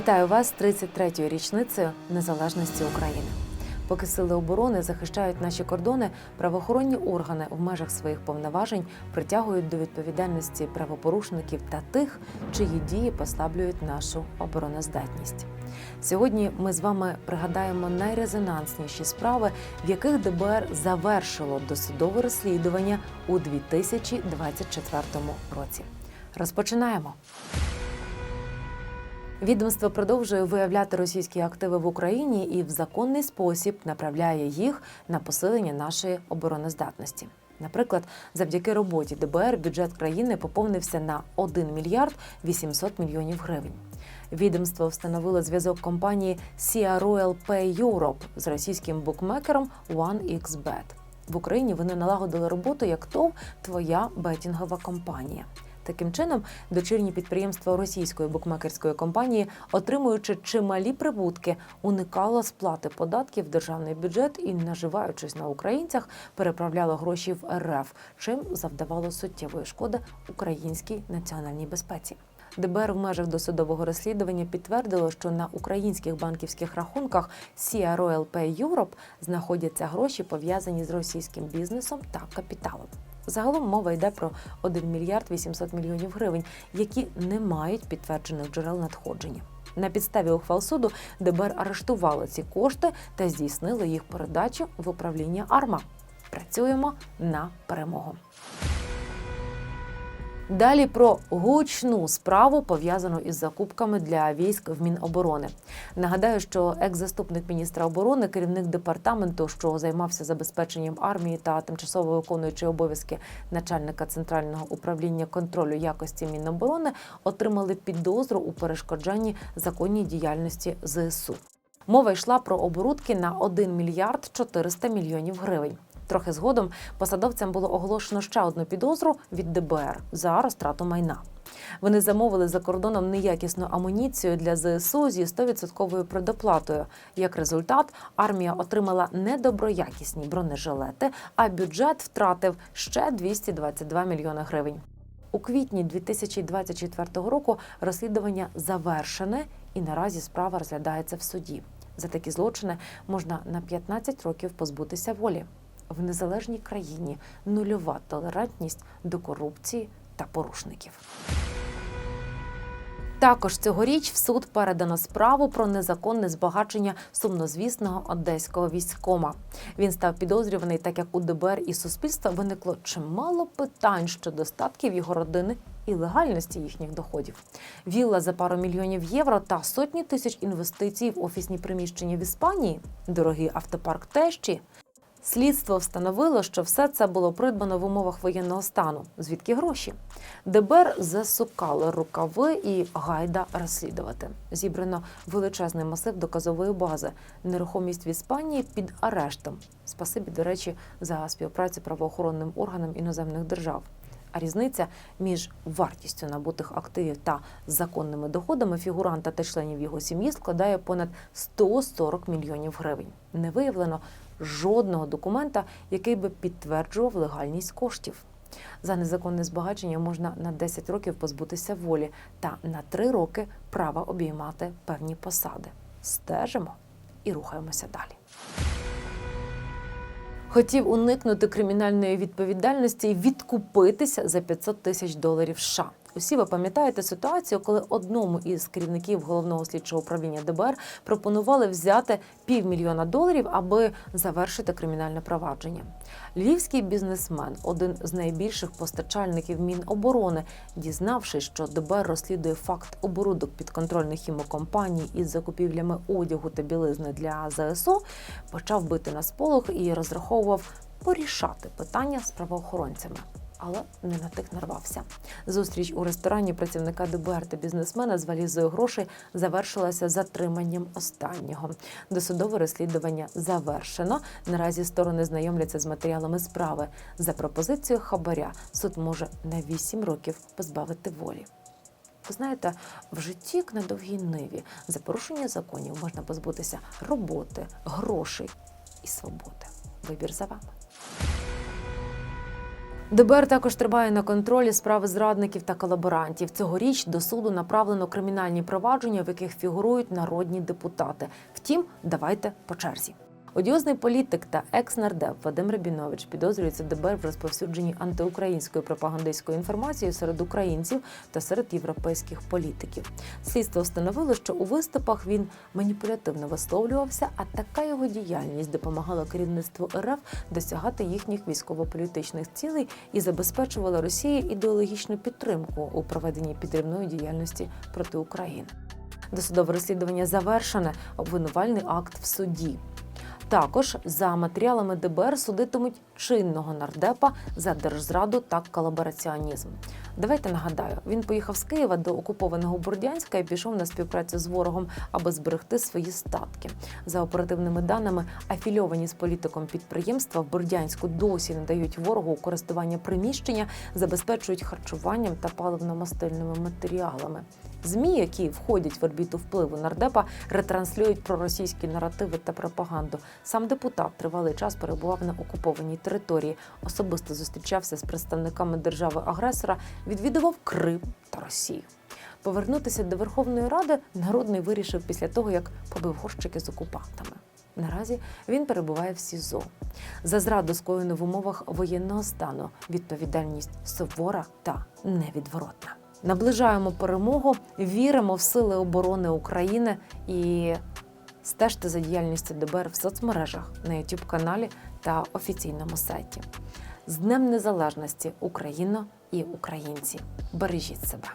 Вітаю вас з 33-ю річницею незалежності України. Поки сили оборони захищають наші кордони, правоохоронні органи в межах своїх повноважень притягують до відповідальності правопорушників та тих, чиї дії послаблюють нашу обороноздатність. Сьогодні ми з вами пригадаємо найрезонансніші справи, в яких ДБР завершило досудове розслідування у 2024 році. Розпочинаємо. Відомство продовжує виявляти російські активи в Україні і в законний спосіб направляє їх на посилення нашої обороноздатності. Наприклад, завдяки роботі ДБР бюджет країни поповнився на 1 мільярд 800 мільйонів гривень. Відомство встановило зв'язок компанії Sia Royal Pay Europe з російським букмекером OneXBet. В Україні вони налагодили роботу як ТОВ Твоя бетінгова компанія. Таким чином, дочірні підприємства російської букмекерської компанії, отримуючи чималі прибутки, уникало сплати податків в державний бюджет і, наживаючись на українцях, переправляло гроші в РФ, чим завдавало суттєвої шкоди українській національній безпеці. ДБР в межах досудового розслідування підтвердило, що на українських банківських рахунках Pay Europe знаходяться гроші, пов'язані з російським бізнесом та капіталом. Загалом мова йде про 1 мільярд 800 мільйонів гривень, які не мають підтверджених джерел надходження. На підставі ухвал суду ДБР арештувало ці кошти та здійснило їх передачу в управління АРМА. Працюємо на перемогу. Далі про гучну справу пов'язану із закупками для військ в Міноборони. Нагадаю, що екс-заступник міністра оборони, керівник департаменту, що займався забезпеченням армії та тимчасово виконуючи обов'язки начальника центрального управління контролю якості Міноборони, отримали підозру у перешкоджанні законній діяльності ЗСУ. Мова йшла про оборудки на 1 мільярд 400 мільйонів гривень. Трохи згодом посадовцям було оголошено ще одну підозру від ДБР за розтрату майна. Вони замовили за кордоном неякісну амуніцію для ЗСУ зі 100% предоплатою. Як результат, армія отримала недоброякісні бронежилети, а бюджет втратив ще 222 мільйони гривень. У квітні 2024 року розслідування завершене і наразі справа розглядається в суді. За такі злочини можна на 15 років позбутися волі. В незалежній країні нульова толерантність до корупції та порушників. Також цьогоріч в суд передано справу про незаконне збагачення сумнозвісного одеського військома. Він став підозрюваний, так як у ДБР і суспільства виникло чимало питань щодо статків його родини і легальності їхніх доходів. Вілла за пару мільйонів євро та сотні тисяч інвестицій в офісні приміщення в Іспанії, дорогий автопарк тещі. Слідство встановило, що все це було придбано в умовах воєнного стану. Звідки гроші? ДБР засукало рукави і гайда розслідувати. Зібрано величезний масив доказової бази. Нерухомість в Іспанії під арештом. Спасибі, до речі, за співпрацю правоохоронним органам іноземних держав. А різниця між вартістю набутих активів та законними доходами фігуранта та членів його сім'ї складає понад 140 мільйонів гривень. Не виявлено жодного документа, який би підтверджував легальність коштів. За незаконне збагачення можна на 10 років позбутися волі та на 3 роки права обіймати певні посади. Стежимо і рухаємося далі. Хотів уникнути кримінальної відповідальності і відкупитися за 500 тисяч доларів США. Усі ви пам'ятаєте ситуацію, коли одному із керівників головного слідчого управління ДБР пропонували взяти півмільйона доларів, аби завершити кримінальне провадження. Львівський бізнесмен, один з найбільших постачальників Міноборони, дізнавшись, що ДБР розслідує факт оборудок підконтрольних хімокомпаній із закупівлями одягу та білизни для ЗСУ, почав бити на сполох і розраховував порішати питання з правоохоронцями але не на тих нарвався. Зустріч у ресторані працівника ДБР та бізнесмена з валізою грошей завершилася затриманням останнього. Досудове розслідування завершено. Наразі сторони знайомляться з матеріалами справи. За пропозицією хабаря суд може на 8 років позбавити волі. Ви знаєте, в житті як на довгій ниві за порушення законів можна позбутися роботи, грошей і свободи. Вибір за вами. ДБР також тримає на контролі справи зрадників та колаборантів. Цьогоріч до суду направлено кримінальні провадження, в яких фігурують народні депутати. Втім, давайте по черзі. Одіозний політик та екс-нардеп Вадим Рабінович підозрюється ДБР в розповсюдженні антиукраїнської пропагандистської інформації серед українців та серед європейських політиків. Слідство встановило, що у виступах він маніпулятивно висловлювався, а така його діяльність допомагала керівництву РФ досягати їхніх військово-політичних цілей і забезпечувала Росії ідеологічну підтримку у проведенні підривної діяльності проти України. Досудове розслідування завершене, обвинувальний акт в суді. Також за матеріалами ДБР судитимуть чинного нардепа за держзраду та колабораціонізм. Давайте нагадаю, він поїхав з Києва до окупованого Бордянська і пішов на співпрацю з ворогом, аби зберегти свої статки. За оперативними даними, афільовані з політиком підприємства в Бордянську досі не дають ворогу у користування приміщення, забезпечують харчуванням та паливно-мастильними матеріалами. ЗМІ, які входять в орбіту впливу нардепа, ретранслюють проросійські наративи та пропаганду. Сам депутат тривалий час перебував на окупованій території, особисто зустрічався з представниками держави-агресора, відвідував Крим та Росію. Повернутися до Верховної Ради народний вирішив після того, як побив горщики з окупантами. Наразі він перебуває в СІЗО. За зраду скоєну в умовах воєнного стану відповідальність сувора та невідворотна. Наближаємо перемогу, віримо в сили оборони України і стежте за діяльністю ДБР в соцмережах на youtube каналі та офіційному сайті. З Днем Незалежності Україна і українці! Бережіть себе!